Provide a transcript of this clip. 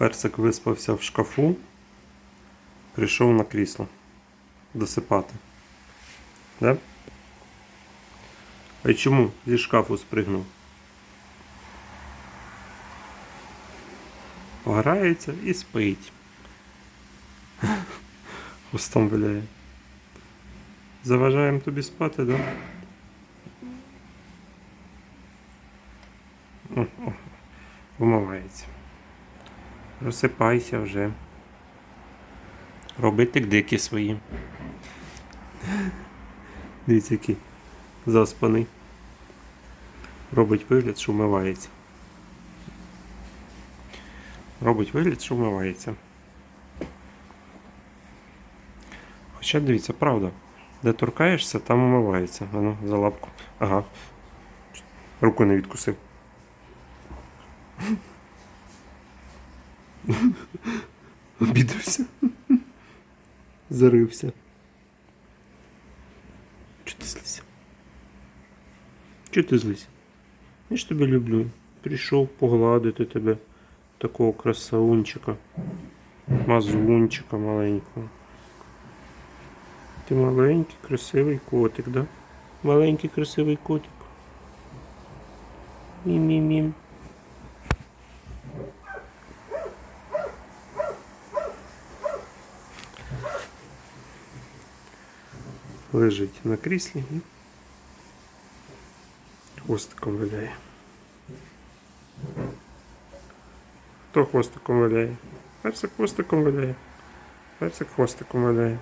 Персик виспався в шкафу, прийшов на крісло досипати. Да? А й чому зі шкафу спригнув? Пограється і спить. Хвостом виляє. Заважаємо тобі спати, да? О, Вмивається. Розсипайся вже. Роби тик-дики свої. Дивіться, який заспаний. Робить вигляд, що вмивається. Робить вигляд, що вмивається. Хоча дивіться, правда. Де торкаєшся, там умивається. Ану, за лапку. Ага. Руку не відкусив. Обідався. Зарився. Чого ти злися? Чого ти злися? Я ж тебе люблю. Прийшов погладити тебе, такого красавунчика, мазунчика маленького. Ти маленький, красивий котик, да? Маленький красивий котик. Мім-мім-мім. Лежить на кріслі і хвостиком виляє. Хто хвостиком виляє? Персик хвостиком виляє. Персик хвостиком виляє.